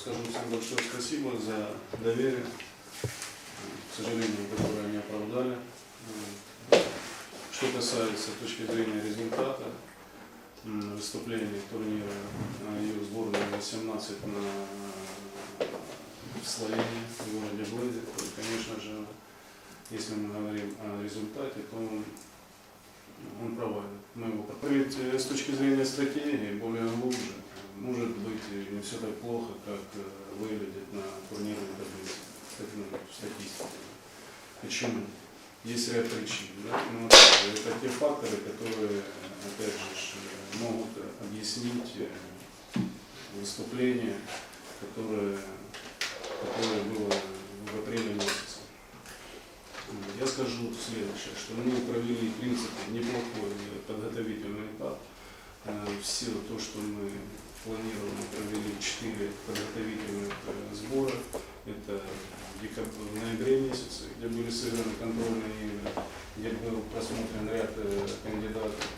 скажу всем большое спасибо за доверие, к сожалению, которое они оправдали. Что касается точки зрения результата м, выступления турнира ее сборной 18 на в Словении, в городе Блэзе, то, конечно же, если мы говорим о результате, то он, он провален. Мы его с точки зрения стратегии более глубже. Может быть, не все так плохо, как э, выглядит на турнирной таблице, ну, статистике. Почему? Есть ряд причин. Да? Ну, это те факторы, которые, опять же, могут объяснить э, выступление, которое, которое было в апреле месяце. Я скажу следующее, что мы провели, в принципе, неплохой подготовительный этап. Э, Все то, что мы планировали, провели 4 подготовительных э, сбора. Это в, в ноябре месяце, где были сыграны контрольные игры, где был просмотрен ряд э, кандидатов.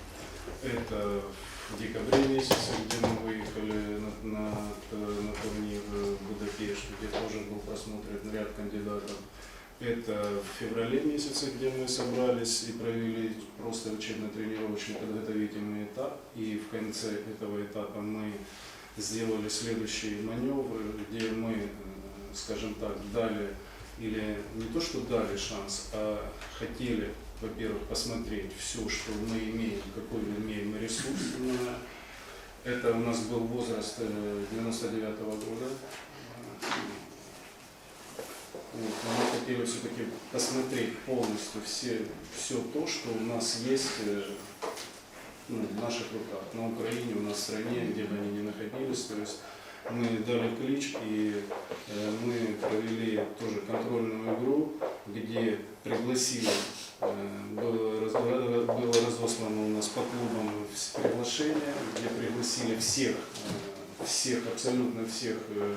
Это в декабре месяце, где мы выехали на, на, на турнир в Будапешт, где тоже был просмотрен ряд кандидатов. Это в феврале месяце, где мы собрались и провели просто учебно-тренировочный подготовительный этап. И в конце этого этапа мы сделали следующие маневры, где мы, э, скажем так, дали, или не то, что дали шанс, а хотели, во-первых, посмотреть все, что мы имеем, какой мы имеем ресурс. Это у нас был возраст 99 года. Вот, но мы хотели все-таки посмотреть полностью все, все то, что у нас есть э, ну, в наших руках, на Украине, у нас в стране, где бы они ни находились. То есть мы дали клич и э, мы провели тоже контрольную игру, где пригласили, э, было, было разослано у нас по клубам приглашение, где пригласили всех, э, всех, абсолютно всех э,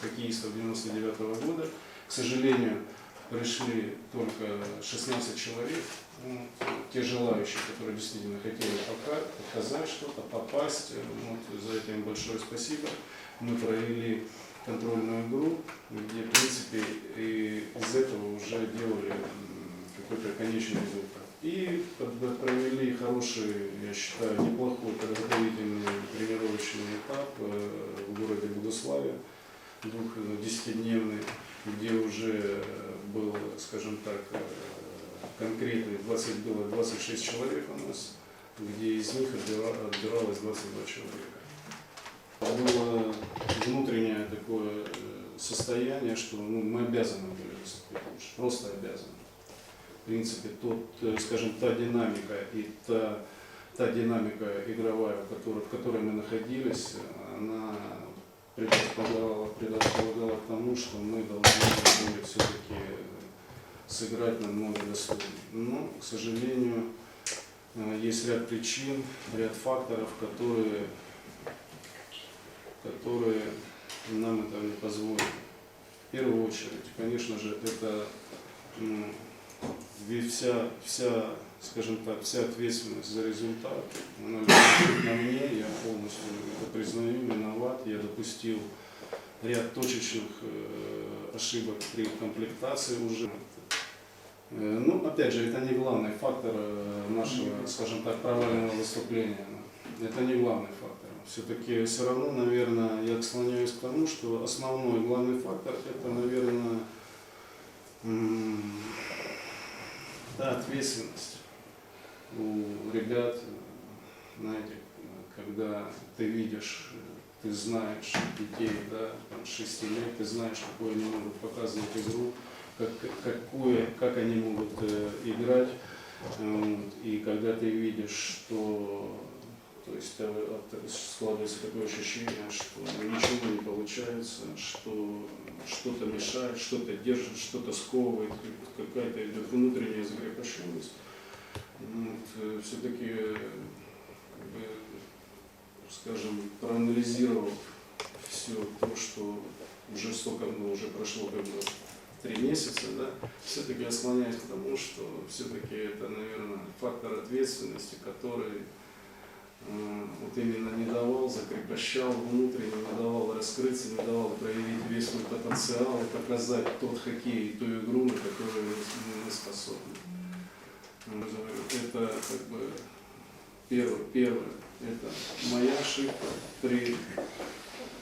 хоккеистов 99 года. К сожалению, пришли только 16 человек, ну, те желающие, которые действительно хотели пока- показать что-то, попасть. э, Вот, за это им большое спасибо. Мы провели контрольную игру, где, в принципе, и из этого уже делали какой-то конечный результат. И провели хороший, я считаю, неплохой подготовительный тренировочный этап э, в городе Богославе, двух десятидневный, где уже э, был, скажем так, э, конкретный 20, было 26 человек у нас, где из них отбира- отбиралось 22 человека. Было внутреннее такое э, состояние, что ну, мы обязаны были выступить лучше, просто обязаны. В принципе, тот, скажем, та динамика и та, та динамика игровая, в которой, в которой мы находились, она предрасполагала, предрасполагала к тому, что мы должны были все-таки сыграть намного достойнее. Но, к сожалению, э, есть ряд причин, ряд факторов, которые, которые нам этого не позволили. В первую очередь, конечно же, это вся, вся, скажем так, вся ответственность за результат, она лежит на мне, я полностью это признаю, виноват, я допустил ряд точечных э, ошибок при комплектации уже. Э, Ну, опять же, это не главный фактор э, нашего, скажем так, провального выступления. Это не главный фактор. Все-таки все равно, наверное, я склоняюсь к тому, что основной главный фактор это, наверное, ответственность у ребят, знаете, когда ты видишь, ты знаешь детей, да, там, 6 лет, ты знаешь, какую они могут показывать игру, как, какую, как они могут э, играть. Э. И когда ты видишь, что то есть э, складывается такое ощущение, что ничего не получается, что что-то мешает, что-то держит, что-то сковывает, какая-то все-таки, скажем, проанализировав все то, что уже столько, ну, уже прошло как бы три месяца, да, все-таки я склоняюсь к тому, что все-таки это, наверное, фактор ответственности, который э, вот именно не давал, закрепощал внутренне, не давал раскрыться, не давал проявить весь свой потенциал и показать тот хоккей ту игру, на которую мы способны. Это как бы первое, первое, это моя ошибка при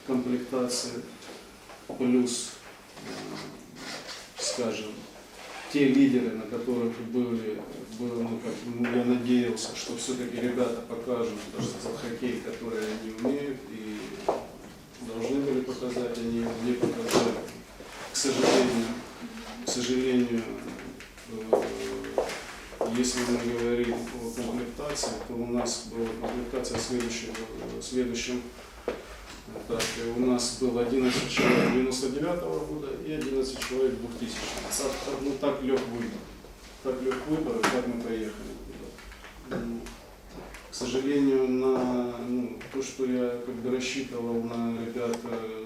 комплектации, плюс, э, скажем, те лидеры, на которых были, был, ну, как, ну, я надеялся, что все-таки ребята покажут тот хоккей, который они умеют и должны были показать, они не показали. К сожалению, к сожалению, если мы говорим о комплектации, то у нас была комплектация следующего, следующим так, и у нас было 11 человек 99 года и 11 человек 2000 так, Ну так лег выбор. Так лег выбор, так мы поехали. Ну, К сожалению, на ну, то, что я как бы рассчитывал на ребят э,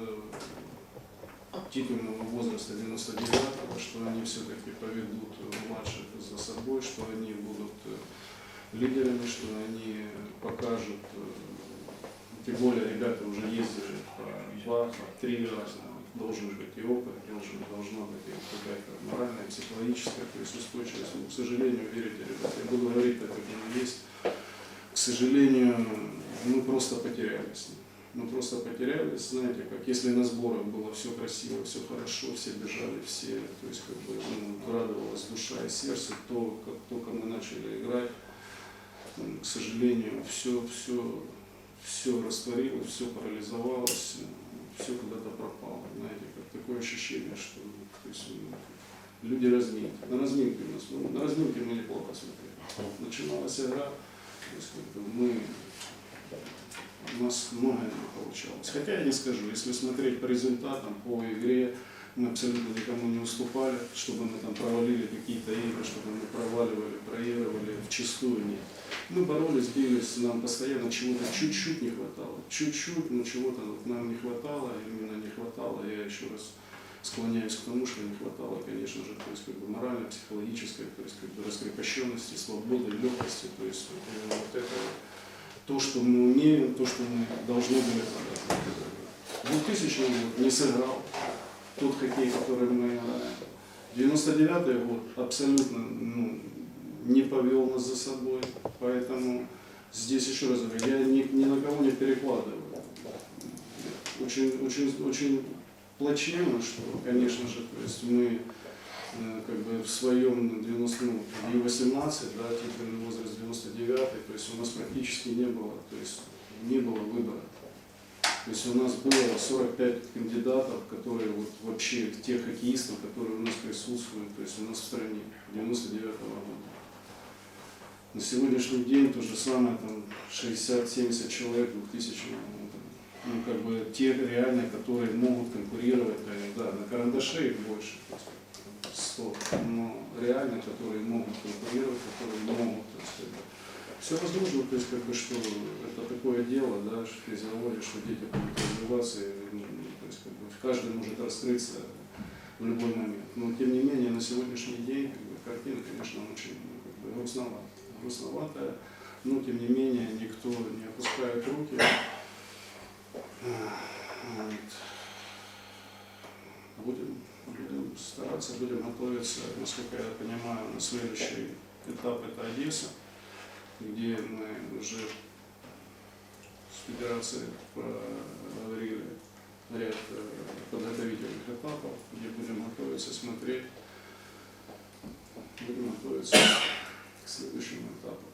титульного возраста 99-го, что они все-таки поведут младших за собой, что они будут э, лидерами, что они покажут э, тем более ребята уже ездили по два, по три раза. Должен быть и опыт, должен, должна быть какая-то моральная, психологическая, то есть устойчивость. Но, к сожалению, верите, ребята, я буду говорить так, как оно есть. К сожалению, мы просто потерялись. Мы просто потерялись, знаете, как если на сборах было все красиво, все хорошо, все бежали, все, то есть как бы ну, радовалась душа и сердце, то, как только мы начали играть, к сожалению, все, все все растворилось, все парализовалось, все куда-то пропало. Знаете, как такое ощущение, что ну, то есть, ну, люди разминки. На разминке у нас, на разминке мы неплохо смотрели. Начиналась игра, то есть, как бы мы, у нас многое не получалось. Хотя я не скажу, если смотреть по результатам, по игре, мы абсолютно никому не уступали, чтобы мы там провалили какие-то игры, чтобы мы проваливали, проигрывали, вчастую нет. Мы боролись, бились, нам постоянно чего-то чуть-чуть не хватало. Чуть-чуть, но чего-то вот нам не хватало, именно не хватало. Я еще раз склоняюсь к тому, что не хватало, конечно же, то есть как бы морально, психологической, то есть как бы раскрепощенности, свободы, легкости, то есть вот, именно вот это то, что мы умеем, то, что мы должны были подать. 2000 год не сыграл тот хоккей, который мы играем. 99 год абсолютно ну, не повел нас за собой, поэтому здесь еще раз говорю, я ни, ни на кого не перекладываю. Очень, очень, очень плачевно, что, конечно же, то есть мы э, как бы в своем 90, ну, и 18, да, титульный возраст 99, то есть у нас практически не было, то есть не было выбора. То есть у нас было 45 кандидатов, которые вот вообще тех хоккеистов, которые у нас присутствуют, то есть у нас в стране 99 -го года. На сегодняшний день то же самое, там 60-70 человек в 2000 году. Ну, как бы те реально, которые могут конкурировать, э, да, на карандаше их больше, 100, но реально, которые могут конкурировать, которые могут, то есть, это, все возможно, то есть как бы что это такое дело, да, что физиология, что дети будут развиваться, и, ну, то есть как бы каждый может раскрыться в любой момент. Но тем не менее на сегодняшний день как бы, картина, конечно, очень ну, как бы, грустноватая. грустноватая, но тем не менее никто не опускает руки. Вот стараться будем готовиться, насколько я понимаю, на следующий этап это Одесса, где мы уже с Федерацией проговорили ряд э, подготовительных этапов, где будем готовиться смотреть, будем готовиться к следующему этапу.